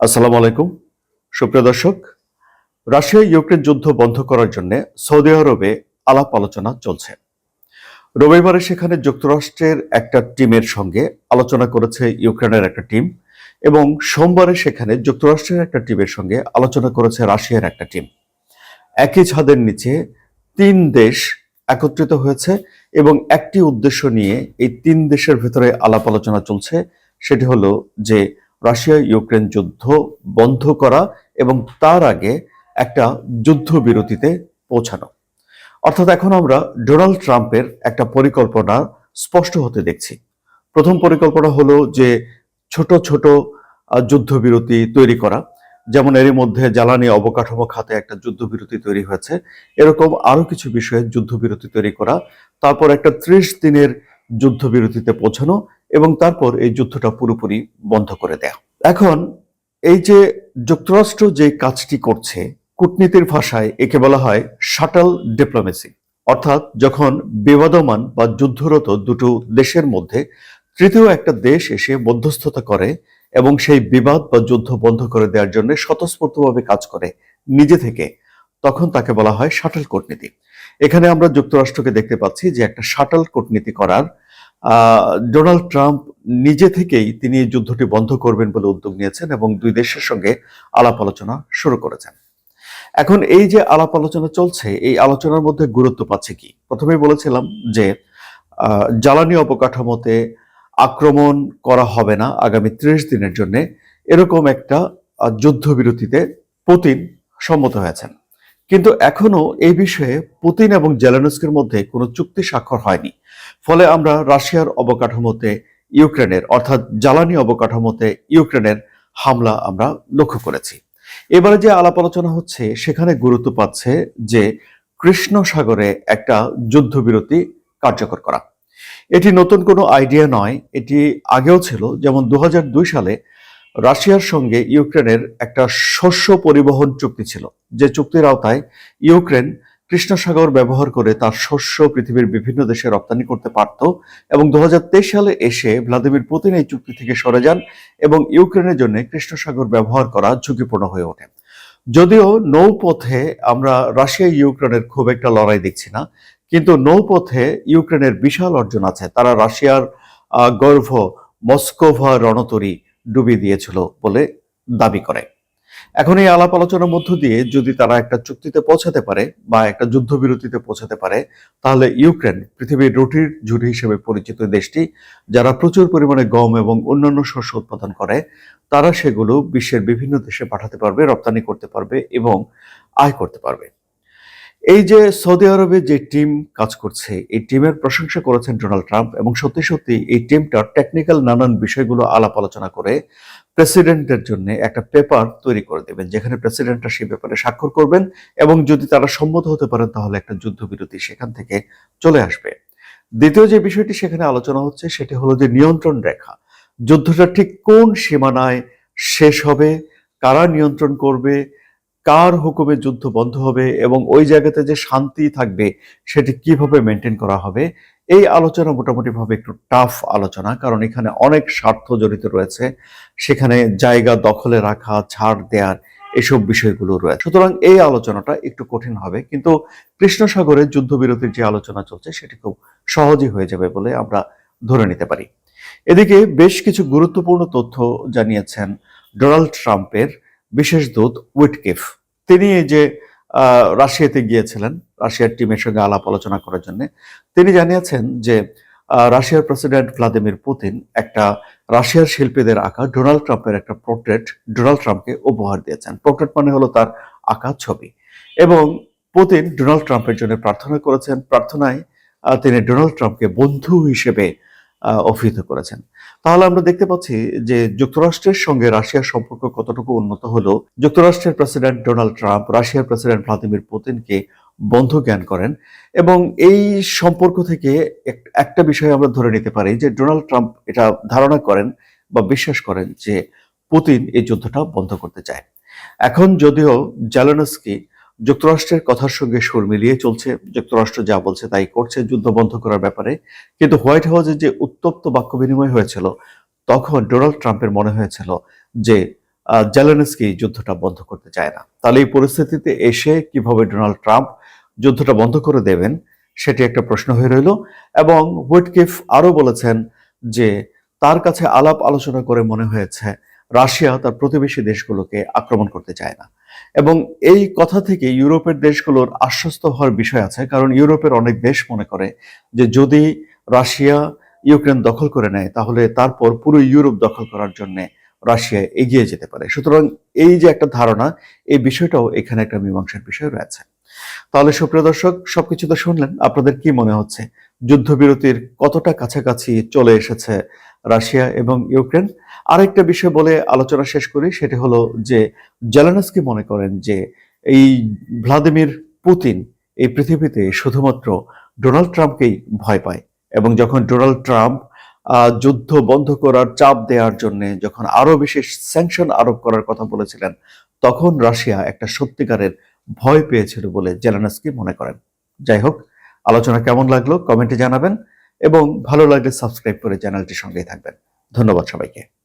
আসসালামু আলাইকুম। সুপ্রিয় দর্শক, রাশিয়া ইউক্রেন যুদ্ধ বন্ধ করার জন্য সৌদি আরবে আলাপ আলোচনা চলছে। রবিবারে সেখানে যুক্তরাষ্ট্রের একটা টিমের সঙ্গে আলোচনা করেছে ইউক্রেনের একটা টিম এবং সোমবারে সেখানে যুক্তরাষ্ট্রের একটা টিমের সঙ্গে আলোচনা করেছে রাশিয়ার একটা টিম। একই ছাদের নিচে তিন দেশ একত্রিত হয়েছে এবং একটি উদ্দেশ্য নিয়ে এই তিন দেশের ভেতরে আলাপ আলোচনা চলছে, সেটি হলো যে রাশিয়া ইউক্রেন যুদ্ধ বন্ধ করা এবং তার আগে একটা যুদ্ধবিরতিতে পৌঁছানো। অর্থাৎ এখন আমরা ডোনাল্ড ট্রাম্পের একটা পরিকল্পনা স্পষ্ট হতে দেখছি। প্রথম পরিকল্পনা হলো যে ছোট ছোট যুদ্ধবিরতি তৈরি করা। যেমন এরই মধ্যে জ্বালানি অবকাঠামো খাতে একটা যুদ্ধবিরতি তৈরি হয়েছে। এরকম আরও কিছু বিষয়ে যুদ্ধবিরতি তৈরি করা। তারপর একটা ত্রিশ দিনের যুদ্ধবিরতিতে পৌঁছানো এবং তারপর এই যুদ্ধটা পুরোপুরি বন্ধ করে দেয়া। এখন এই যে যুক্তরাষ্ট্র যে কাজটি করছে, কূটনীতির ভাষায় একে বলা হয় শাটল ডিপ্লোমেসি। অর্থাৎ যখন বিবাদমান বা যুদ্ধরত দুটো দেশের মধ্যে তৃতীয় একটা দেশ এসে মধ্যস্থতা করে এবং সেই বিবাদ বা যুদ্ধ বন্ধ করে দেওয়ার জন্য স্বতঃস্ফূর্তভাবে কাজ করে নিজে থেকে, তখন তাকে বলা হয় শাটল কূটনীতি। এখানে আমরা যুক্তরাষ্ট্রকে দেখতে পাচ্ছি যে একটা শাটল কূটনীতি করার ডোনাল্ড ট্রাম্প নিজে থেকেই তিনি যুদ্ধটি বন্ধ করবেন বলে উদ্যোগ নিয়েছেন এবং দুই দেশের সঙ্গে আলাপ আলোচনা শুরু করেছেন। এখন এই যে আলাপ আলোচনা চলছে, এই আলোচনার মধ্যে গুরুত্ব পাচ্ছে কি? প্রথমেই বলেছিলাম যে জ্বালানি অবকাঠামোতে আক্রমণ করা হবে না আগামী ত্রিশ দিনের জন্য। এরকম একটা যুদ্ধবিরতিতে পুতিন সম্মত হয়েছেন। কিন্তু এখনও এই বিষয়ে পুতিন এবং জেলেনস্কির মধ্যে কোনো চুক্তি স্বাক্ষর হয়নি। ফলে আমরা রাশিয়ার অবকাঠামোতে ইউক্রেনের, অর্থাৎ জ্বালানি অবকাঠামোতে ইউক্রেনের হামলা আমরা লক্ষ্য করেছি। এবারে যে আলাপ আলোচনা হচ্ছে, সেখানে গুরুত্ব পাচ্ছে যে কৃষ্ণ সাগরে একটা যুদ্ধবিরতি কার্যকর করা। এটি নতুন কোনো আইডিয়া নয়, এটি আগেও ছিল। যেমন দু হাজার দুই সালে রাশিয়ার সঙ্গে ইউক্রেনের একটা শস্য পরিবহন চুক্তি ছিল। যে চুক্তির আওতায় ইউক্রেন কৃষ্ণ সাগর ব্যবহার করে তার শস্য পৃথিবীর বিভিন্ন দেশে রপ্তানি করতে পারত এবং দু সালে এসে ভ্লাদিমির পুতিন এই চুক্তি থেকে সরে যান এবং ইউক্রেনের জন্য কৃষ্ণ সাগর ব্যবহার করা ঝুঁকিপূর্ণ হয়ে ওঠে। যদিও নৌপথে আমরা রাশিয়া ইউক্রেনের খুব একটা লড়াই দেখছি না, কিন্তু নৌপথে ইউক্রেনের বিশাল অর্জন আছে। তারা রাশিয়ার গর্ভ মস্কোভা রণতরী ডুবিয়ে দিয়েছিল বলে দাবি করে। এখন এই আলাপ আলোচনার মধ্য দিয়ে যদি তারা একটা চুক্তিতে পৌঁছাতে পারে বা একটা যুদ্ধবিরতিতে পৌঁছাতে পারে, তাহলে ইউক্রেন পৃথিবীর রুটির ঝুড়ি হিসেবে পরিচিত দেশটি, যারা প্রচুর পরিমাণে গম এবং অন্যান্য শস্য উৎপাদন করে, তারা সেগুলো বিশ্বের বিভিন্ন দেশে পাঠাতে পারবে, রপ্তানি করতে পারবে এবং আয় করতে পারবে। এই যে সৌদি আরবে যে টিম কাজ করছে, এই টিমের প্রশংসা করেছেন ডোনাল্ড ট্রাম্প এবং সত্যি সত্যি এই টিমটা টেকনিক্যাল নানান বিষয়গুলো আলাপ আলোচনা করে প্রেসিডেন্টের জন্য একটা পেপার তৈরি করে দেবেন, যেখানে প্রেসিডেন্টরা সেই ব্যাপারে স্বাক্ষর করবেন এবং যদি তারা সম্মত হতে পারেন তাহলে একটা যুদ্ধবিরতি সেখান থেকে চলে আসবে। দ্বিতীয় যে বিষয়টি সেখানে আলোচনা হচ্ছে সেটি হলো যে নিয়ন্ত্রণ রেখা, যুদ্ধটা ঠিক কোন সীমানায় শেষ হবে, কারা নিয়ন্ত্রণ করবে কার হুকুমে যুদ্ধ বন্ধ হবে এবং ওই জায়গাতে যে শান্তি থাকবে, সেটি কীভাবে মেনটেন করা হবে? এই আলোচনা মোটামুটিভাবে একটু টাফ আলোচনা, কারণ এখানে অনেক স্বার্থ জড়িত রয়েছে। সেখানে জায়গা দখলে রাখা, ছাড় দেওয়ার এসব বিষয়গুলো রয়েছে। সুতরাং এই আলোচনাটা একটু কঠিন হবে, কিন্তু কৃষ্ণ সাগরে যুদ্ধবিরতির যে আলোচনা চলছে, সেটি খুব সহজই হয়ে যাবে বলে আমরা ধরে নিতে পারি। এদিকে বেশ কিছু গুরুত্বপূর্ণ তথ্য জানিয়েছেন ডোনাল্ড ট্রাম্পের বিশেষ দূত উইটকেফ। তিনি যে রাশিয়াতে গিয়েছিলেন, রাশিয়ার টিমের সঙ্গে আলাপ আলোচনা করার জন্য, তিনি জানিয়েছেন যে রাশিয়ার প্রেসিডেন্ট ভ্লাদিমির পুতিন একটা রাশিয়ার শিল্পীদের আঁকা ডোনাল্ড ট্রাম্পের একটা পোর্ট্রেট ডোনাল্ড ট্রাম্পকে উপহার দিয়েছেন। পোর্ট্রেট মানে হলো তার আঁকা ছবি। এবং পুতিন ডোনাল্ড ট্রাম্পের জন্য প্রার্থনা করেছেন। প্রার্থনায় তিনি ডোনাল্ড ট্রাম্পকে বন্ধু হিসেবে অভিহিত করেছেন। তাহলে আমরা দেখতে পাচ্ছি যে যুক্তরাষ্ট্রের সঙ্গে রাশিয়ার সম্পর্ক কতটুকু উন্নত হলো, যুক্তরাষ্ট্রের প্রেসিডেন্ট ডোনাল্ড ট্রাম্প, রাশিয়ার প্রেসিডেন্ট ভ্লাদিমির পুতিনকে বন্ধু জ্ঞান করেন এবং এই সম্পর্ক থেকে এক- একটা বিষয় আমরা ধরে নিতে পারি যে ডোনাল্ড ট্রাম্প এটা ধারণা করেন বা বিশ্বাস করেন যে পুতিন এই যুদ্ধটা বন্ধ করতে চায়। এখন যদিও জ্যালেনস্কি যুক্তরাষ্ট্রের কথার সঙ্গে সুর মিলিয়ে চলছে। যুক্তরাষ্ট্র যা বলছে তাই করছে যুদ্ধ বন্ধ করার ব্যাপারে। কিন্তু হোয়াইট হাউসে যে উত্তপ্ত বাক্য বিনিময় হয়েছিল, তখন ডোনাল্ড ট্রাম্পের মনে হয়েছিল যে জেলেনস্কি যুদ্ধটা বন্ধ করতে চায় না। তাহলে এই পরিস্থিতিতে এসে কীভাবে ডোনাল্ড ট্রাম্প যুদ্ধটা বন্ধ করে দেবেন, সেটি একটা প্রশ্ন হয়ে রইল। এবং হুইটকিফ আরও বলেছেন যে, তার কাছে আলাপ আলোচনা করে মনে হয়েছে রাশিয়া তার প্রতিবেশী দেশগুলোকে আক্রমণ করতে চায় না। এবং এই কথা থেকে ইউরোপের দেশগুলোর আশ্বস্ত হওয়ার বিষয় আছে, কারণ ইউরোপের অনেক দেশ মনে করে যে যদি রাশিয়া ইউক্রেন দখল করে নেয়, তাহলে তারপর পুরো ইউরোপ দখল করার জন্য রাশিয়া এগিয়ে যেতে পারে। সুতরাং এই যে একটা ধারণা, এই বিষয়টাও এখানে একটা মীমাংসার বিষয় রয়েছে। তাহলে সুপ্রিয় দর্শক, সবকিছু তো শুনলেন, আপনাদের কি মনে হচ্ছে? যুদ্ধবিরতির কতটা কাছাকাছি চলে এসেছে রাশিয়া এবং ইউক্রেন? আরেকটা বিষয় বলে আলোচনা শেষ করি, সেটি হলো যে জেলেনস্কি মনে করেন যে এই ভ্লাদিমির পুতিন এই পৃথিবীতে শুধুমাত্র ডোনাল্ড ট্রাম্পকেই ভয় পায় এবং যখন ডোনাল্ড ট্রাম্প যুদ্ধ বন্ধ করার চাপ দেওয়ার জন্য যখন আরও বেশি স্যাংশন আরোপ করার কথা বলেছিলেন, তখন রাশিয়া একটা সত্যিকারের ভয় পেয়েছিল বলে জেলেনস্কি মনে করেন। যাই হোক আলোচনা কেমন লাগল কমেন্টে জানাবেন এবং ভালো লাগলে সাবস্ক্রাইব করে চ্যানেলটির সঙ্গেই থাকবেন। ধন্যবাদ সবাইকে।